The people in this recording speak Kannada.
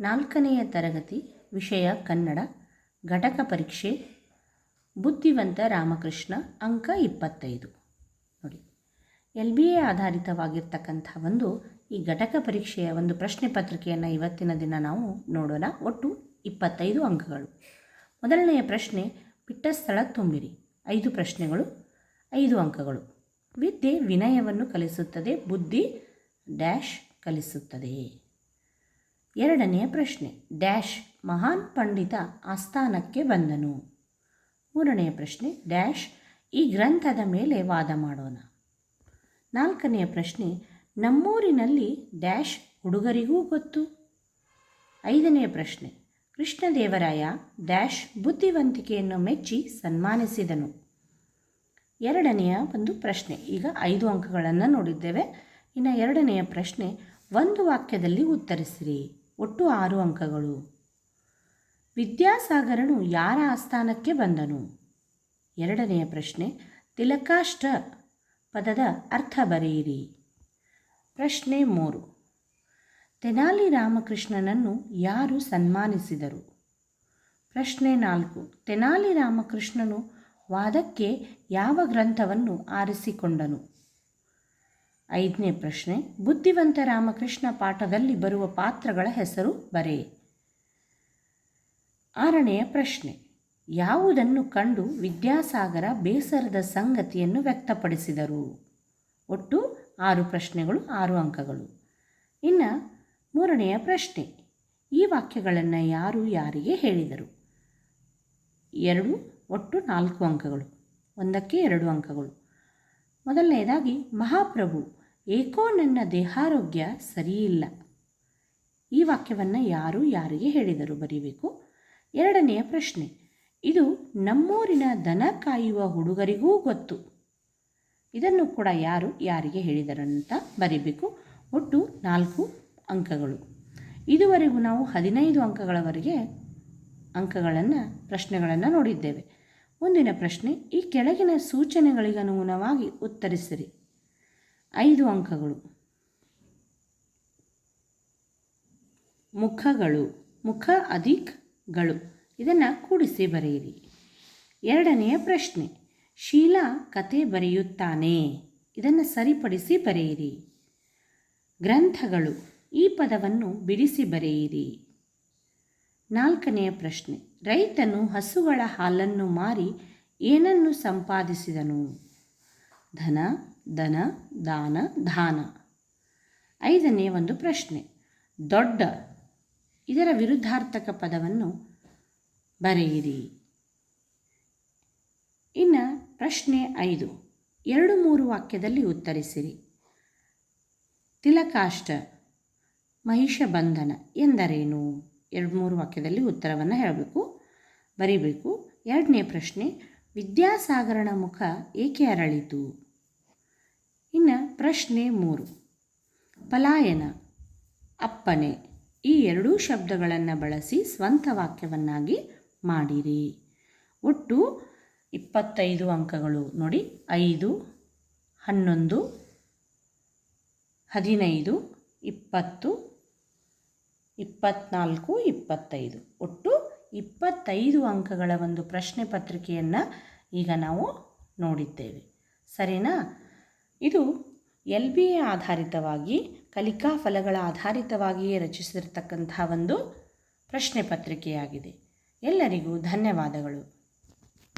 ನಾಲ್ಕನೆಯ ತರಗತಿ, ವಿಷಯ ಕನ್ನಡ, ಘಟಕ ಪರೀಕ್ಷೆ, ಬುದ್ಧಿವಂತ ರಾಮಕೃಷ್ಣ, ಅಂಕ ಇಪ್ಪತ್ತೈದು. ನೋಡಿ, ಎಲ್ ಬಿ ಎ ಆಧಾರಿತವಾಗಿರ್ತಕ್ಕಂಥ ಒಂದು ಈ ಘಟಕ ಪರೀಕ್ಷೆಯ ಒಂದು ಪ್ರಶ್ನೆ ಪತ್ರಿಕೆಯನ್ನು ಇವತ್ತಿನ ದಿನ ನಾವು ನೋಡೋಣ. ಒಟ್ಟು ಇಪ್ಪತ್ತೈದು ಅಂಕಗಳು. ಮೊದಲನೆಯ ಪ್ರಶ್ನೆ ಬಿಟ್ಟ ಸ್ಥಳ ತುಂಬಿರಿ. ಐದು ಪ್ರಶ್ನೆಗಳು, ಐದು ಅಂಕಗಳು. ವಿದ್ಯೆ ವಿನಯವನ್ನು ಕಲಿಸುತ್ತದೆ, ಬುದ್ಧಿ ಡ್ಯಾಶ್ ಕಲಿಸುತ್ತದೆ. ಎರಡನೆಯ ಪ್ರಶ್ನೆ, ಡ್ಯಾಶ್ ಮಹಾನ್ ಪಂಡಿತ ಆಸ್ಥಾನಕ್ಕೆ ಬಂದನು. ಮೂರನೆಯ ಪ್ರಶ್ನೆ, ಡ್ಯಾಶ್ ಈ ಗ್ರಂಥದ ಮೇಲೆ ವಾದ ಮಾಡೋಣ ನಾಲ್ಕನೆಯ ಪ್ರಶ್ನೆ, ನಮ್ಮೂರಿನಲ್ಲಿ ಡ್ಯಾಶ್ ಹುಡುಗರಿಗೂ ಗೊತ್ತು? ಐದನೆಯ ಪ್ರಶ್ನೆ, ಕೃಷ್ಣದೇವರಾಯ ಡ್ಯಾಶ್ ಬುದ್ಧಿವಂತಿಕೆಯನ್ನು ಮೆಚ್ಚಿ ಸನ್ಮಾನಿಸಿದನು. ಎರಡನೆಯ ಒಂದು ಪ್ರಶ್ನೆ, ಈಗ ಐದು ಅಂಕಗಳನ್ನು ನೋಡಿದ್ದೇವೆ. ಇನ್ನು ಎರಡನೆಯ ಪ್ರಶ್ನೆ, ಒಂದು ವಾಕ್ಯದಲ್ಲಿ ಉತ್ತರಿಸಿರಿ. ಒಟ್ಟು ಆರು ಅಂಕಗಳು. ವಿದ್ಯಾಸಾಗರನು ಯಾರ ಆಸ್ಥಾನಕ್ಕೆ ಬಂದನು? ಎರಡನೆಯ ಪ್ರಶ್ನೆ ತಿಲಕಾಷ್ಟ ಪದದ ಅರ್ಥ ಬರೆಯಿರಿ. ಪ್ರಶ್ನೆ ಮೂರು, ತೆನಾಲಿ ರಾಮಕೃಷ್ಣನನ್ನು ಯಾರು ಸನ್ಮಾನಿಸಿದರು? ಪ್ರಶ್ನೆ ನಾಲ್ಕು, ತೆನಾಲಿ ರಾಮಕೃಷ್ಣನು ವಾದಕ್ಕೆ ಯಾವ ಗ್ರಂಥವನ್ನು ಆರಿಸಿಕೊಂಡನು? ಐದನೇ ಪ್ರಶ್ನೆ, ಬುದ್ಧಿವಂತ ರಾಮಕೃಷ್ಣ ಪಾಠದಲ್ಲಿ ಬರುವ ಪಾತ್ರಗಳ ಹೆಸರು ಬರೆ. ಆರನೆಯ ಪ್ರಶ್ನೆ, ಯಾವುದನ್ನು ಕಂಡು ವಿದ್ಯಾಸಾಗರ ಬೇಸರದ ಸಂಗತಿಯನ್ನು ವ್ಯಕ್ತಪಡಿಸಿದರು? ಒಟ್ಟು ಆರು ಪ್ರಶ್ನೆಗಳು, ಆರು ಅಂಕಗಳು. ಇನ್ನು ಮೂರನೆಯ ಪ್ರಶ್ನೆ, ಈ ವಾಕ್ಯಗಳನ್ನು ಯಾರು ಯಾರಿಗೆ ಹೇಳಿದರು? ಎರಡು, ಒಟ್ಟು ನಾಲ್ಕು ಅಂಕಗಳು. ಒಂದಕ್ಕೆ ಎರಡು ಅಂಕಗಳು. ಮೊದಲನೆಯದಾಗಿ ಮಹಾಪ್ರಭು, ಏಕೋ ನನ್ನ ದೇಹಾರೋಗ್ಯ ಸರಿಯಿಲ್ಲ. ಈ ವಾಕ್ಯವನ್ನು ಯಾರು ಯಾರಿಗೆ ಹೇಳಿದರು ಬರೀಬೇಕು? ಎರಡನೆಯ ಪ್ರಶ್ನೆ, ಇದು ನಮ್ಮೂರಿನ ದನ ಕಾಯುವ ಹುಡುಗರಿಗೂ ಗೊತ್ತು. ಇದನ್ನು ಕೂಡ ಯಾರು ಯಾರಿಗೆ ಹೇಳಿದರಂತ ಬರೀಬೇಕು? ಒಟ್ಟು ನಾಲ್ಕು ಅಂಕಗಳು. ಇದುವರೆಗೂ ನಾವು ಹದಿನೈದು ಅಂಕಗಳವರೆಗೆ ಅಂಕಗಳನ್ನು, ಪ್ರಶ್ನೆಗಳನ್ನು ನೋಡಿದ್ದೇವೆ. ಮುಂದಿನ ಪ್ರಶ್ನೆ, ಈ ಕೆಳಗಿನ ಸೂಚನೆಗಳಿಗನುಗುಣವಾಗಿ ಉತ್ತರಿಸಿರಿ. ಐದು ಅಂಕಗಳು. ಮುಖಗಳು. ಮುಖ ಅಧಿಕ್ಗಳು. ಇದನ್ನು ಕೂಡಿಸಿ ಬರೆಯಿರಿ. ಎರಡನೆಯ ಪ್ರಶ್ನೆ, ಶೀಲಾ ಕತೆ ಬರೆಯುತ್ತಾನೆ. ಇದನ್ನು ಸರಿಪಡಿಸಿ ಬರೆಯಿರಿ. ಗ್ರಂಥಗಳು. ಈ ಪದವನ್ನು ಬಿಡಿಸಿ ಬರೆಯಿರಿ. ನಾಲ್ಕನೆಯ ಪ್ರಶ್ನೆ, ರೈತನು ಹಸುಗಳ ಹಾಲನ್ನು ಮಾರಿ ಏನನ್ನು ಸಂಪಾದಿಸಿದನು? ಧನ, ದನ, ದಾನ ದಾನ ಐದನೇ ಒಂದು ಪ್ರಶ್ನೆ, ದೊಡ್ಡ, ಇದರ ವಿರುದ್ಧಾರ್ಥಕ ಪದವನ್ನು ಬರೆಯಿರಿ. ಇನ್ನು ಪ್ರಶ್ನೆ ಐದು, ಎರಡು ಮೂರು ವಾಕ್ಯದಲ್ಲಿ ಉತ್ತರಿಸಿರಿ. ತಿಲಕಾಷ್ಟ ಮಹಿಷ ಬಂಧನ ಎಂದರೇನು? ಎರಡು ಮೂರು ವಾಕ್ಯದಲ್ಲಿ ಉತ್ತರವನ್ನು ಹೇಳಬೇಕು. ಬರೀಬೇಕು. ಎರಡನೇ ಪ್ರಶ್ನೆ, ವಿದ್ಯಾಸಾಗರನ ಮುಖ ಏಕೆ ಅರಳಿತು? ಇನ್ನು ಪ್ರಶ್ನೆ ಮೂರು, ಪಲಾಯನ, ಅಪ್ಪನೆ, ಈ ಎರಡೂ ಶಬ್ದಗಳನ್ನು ಬಳಸಿ ಸ್ವಂತ ವಾಕ್ಯವನ್ನಾಗಿ ಮಾಡಿರಿ. ಒಟ್ಟು ಇಪ್ಪತ್ತೈದು ಅಂಕಗಳು. ನೋಡಿ, ಐದು, ಹನ್ನೊಂದು, ಹದಿನೈದು, ಇಪ್ಪತ್ತು ಇಪ್ಪತ್ನಾಲ್ಕು, ಇಪ್ಪತ್ತೈದು. ಒಟ್ಟು ಇಪ್ಪತ್ತೈದು ಅಂಕಗಳ ಒಂದು ಪ್ರಶ್ನೆ ಪತ್ರಿಕೆಯನ್ನು ಈಗ ನಾವು ನೋಡಿದ್ದೇವೆ. ಸರಿನಾ? ಇದು ಎಲ್ ಬಿ ಎ ಆಧಾರಿತವಾಗಿ, ಕಲಿಕಾ ಫಲಗಳ ಆಧಾರಿತವಾಗಿಯೇ ರಚಿಸಿರ್ತಕ್ಕಂಥ ಒಂದು ಪ್ರಶ್ನೆ ಪತ್ರಿಕೆಯಾಗಿದೆ. ಎಲ್ಲರಿಗೂ ಧನ್ಯವಾದಗಳು.